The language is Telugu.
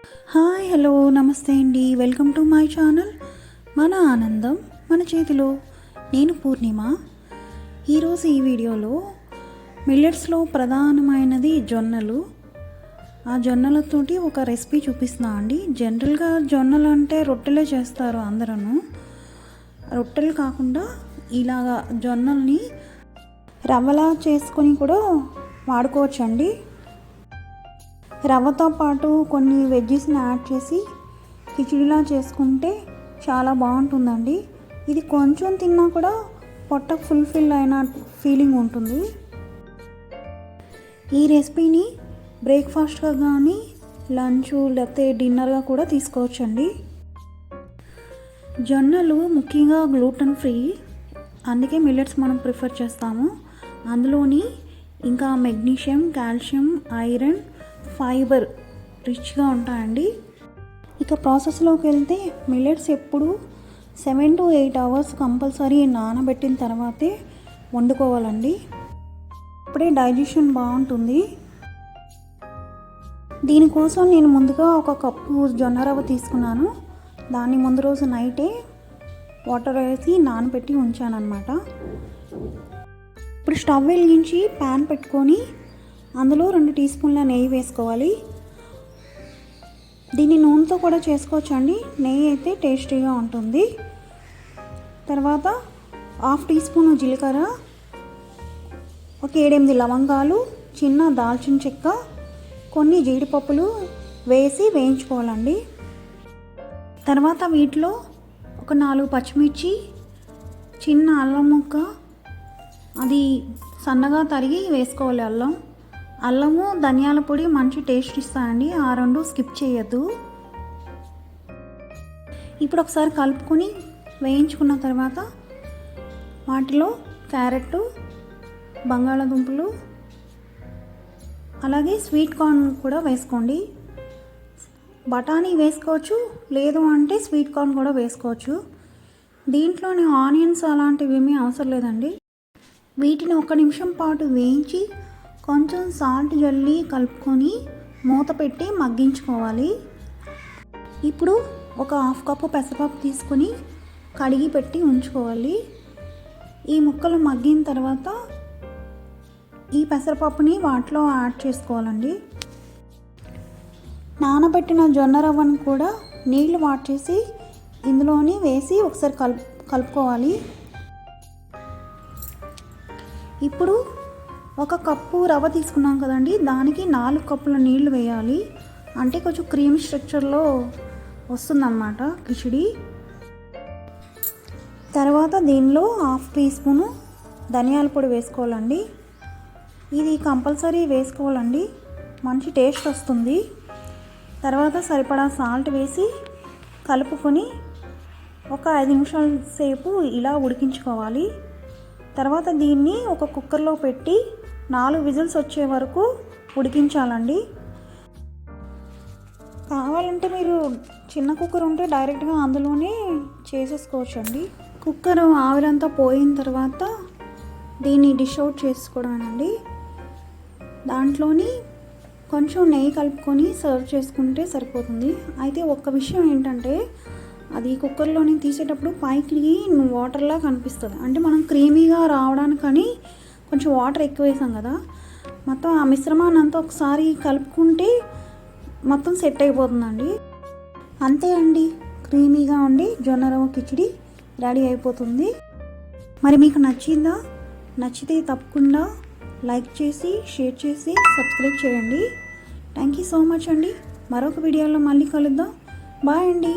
హాయ్ హలో నమస్తే అండి. Welcome to my channel. మన ఆనందం మన చేతిలో. నేను పూర్ణిమ. ఈరోజు ఈ వీడియోలో మిల్లెట్స్లో ప్రధానమైనది జొన్నలు. ఆ జొన్నలతోటి ఒక రెసిపీ చూపిస్తున్నా అండి. జనరల్గా జొన్నలు అంటే రొట్టెలే చేస్తారు అందరూ రొట్టెలు కాకుండా ఇలాగా జొన్నల్ని రవ్వలా చేసుకొని కూడా వాడుకోవచ్చండి. రవ్వతో పాటు కొన్ని వెజ్జెస్ని యాడ్ చేసి కిచిడిలా చేసుకుంటే చాలా బాగుంటుందండి. ఇది కొంచెం తిన్నా కూడా పొట్ట ఫుల్ఫిల్ అయిన ఫీలింగ్ ఉంటుంది. ఈ రెసిపీని బ్రేక్ఫాస్ట్గా కానీ లంచ్ లేకపోతే డిన్నర్గా కూడా తీసుకోవచ్చండి. జొన్నలు ముఖ్యంగా గ్లూటన్ ఫ్రీ అందుకే మిల్లెట్స్ మనం ప్రిఫర్ చేస్తాము. అందులోని ఇంకా మెగ్నీషియం కాల్షియం ఐరన్ ఫైబర్ రిచ్గా ఉంటాయండి. ఇక ప్రాసెస్లోకి వెళ్తే మిల్లెట్స్ ఎప్పుడు seven to eight hours compulsory నానబెట్టిన తర్వాతే వండుకోవాలండి. అప్పుడే డైజెషన్ బాగుంటుంది. దీనికోసం నేను ముందుగా ఒక కప్పు జొన్న రవ్వ తీసుకున్నాను. దాన్ని ముందు రోజు నైటే వాటర్ వేసి నానబెట్టి ఉంచానన్నమాట. ఇప్పుడు స్టవ్ వెలిగించి ప్యాన్ పెట్టుకొని అందులో రెండు టీ స్పూన్ల నెయ్యి వేసుకోవాలి. దీన్ని నూనెతో కూడా చేసుకోవచ్చండి. నెయ్యి అయితే టేస్టీగా ఉంటుంది. తర్వాత హాఫ్ టీ స్పూన్ జీలకర్ర ఒక ఏడెనిమిది లవంగాలు చిన్న దాల్చిన చెక్క కొన్ని జీడిపప్పులు వేసి వేయించుకోవాలండి. తర్వాత వీటిలో ఒక నాలుగు పచ్చిమిర్చి చిన్న అల్లం ముక్క అది సన్నగా తరిగి వేసుకోవాలి అల్లం. అల్లము ధనియాల పొడి మంచి టేస్ట్ ఇస్తాయండి ఆ రెండు స్కిప్ చేయొద్దు. ఇప్పుడు ఒకసారి కలుపుకొని వేయించుకున్న తర్వాత వాటిలో క్యారెట్ బంగాళాదుంపలు అలాగే స్వీట్ కార్న్ కూడా వేసుకోండి. బఠానీ వేసుకోవచ్చు లేదు అంటే స్వీట్ కార్న్ కూడా వేసుకోవచ్చు. దీంట్లోని ఆనియన్స్ అలాంటివి ఏమీ అవసరం లేదండి. వీటిని ఒక నిమిషం పాటు వేయించి కొంచెం సాల్ట్ జల్లి కలుపుకొని మూత పెట్టి మగ్గించుకోవాలి. ఇప్పుడు ఒక హాఫ్ కప్పు పెసరపప్పు తీసుకొని కడిగి పెట్టి ఉంచుకోవాలి. ఈ ముక్కలు మగ్గిన తర్వాత ఈ పెసరపప్పుని వాటిలో యాడ్ చేసుకోవాలండి. నానబెట్టిన జొన్న రవ్వను కూడా నీళ్ళు చేసి ఇందులోని వేసి ఒకసారి కలుపు కలుపుకోవాలి. ఇప్పుడు ఒక కప్పు రవ్వ తీసుకున్నాం కదండి. దానికి నాలుగు కప్పుల నీళ్ళు వేయాలి. అంటే కొంచెం క్రీమ్ స్ట్రక్చర్లో వస్తుందన్నమాట కిచిడి. తర్వాత దీనిలో హాఫ్ టీ స్పూను ధనియాల పొడి వేసుకోవాలండి. ఇది కంపల్సరీ వేసుకోవాలండి. మంచి టేస్ట్ వస్తుంది. తర్వాత సరిపడా సాల్ట్ వేసి కలుపుకొని ఒక ఐదు నిమిషాల సేపు ఇలా ఉడికించుకోవాలి. తర్వాత దీన్ని ఒక కుక్కర్లో పెట్టి నాలుగు విజిల్స్ వచ్చే వరకు ఉడికించాలండి. కావాలంటే మీరు చిన్న కుక్కర్ ఉంటే డైరెక్ట్గా అందులోనే చేసేసుకోవచ్చు అండి కుక్కర్ ఆవిరంతా పోయిన తర్వాత దీన్ని డిష్ అవుట్ చేసుకోవడానండి. దాంట్లోని కొంచెం నెయ్యి కలుపుకొని సర్వ్ చేసుకుంటే సరిపోతుంది. అయితే ఒక్క విషయం ఏంటంటే అది కుక్కర్లోని తీసేటప్పుడు పైకి వాటర్లా కనిపిస్తుంది. అంటే మనం క్రీమీగా రావడానికని కొంచెం వాటర్ ఎక్కువ వేసాం కదా మొత్తం ఆ మిశ్రమాన్ని అంతా ఒకసారి కలుపుకుంటే మొత్తం సెట్ అయిపోతుందండి. అంతే అండి క్రీమీగా ఉండి జొన్న రవ్వ కిచిడి రెడీ అయిపోతుంది. మరి మీకు నచ్చిందా? నచ్చితే తప్పకుండా లైక్ చేసి షేర్ చేసి సబ్స్క్రైబ్ చేయండి. థ్యాంక్ యూ సో మచ్ అండి. మరొక వీడియోలో మళ్ళీ కలుద్దాం. బాయ్ అండి.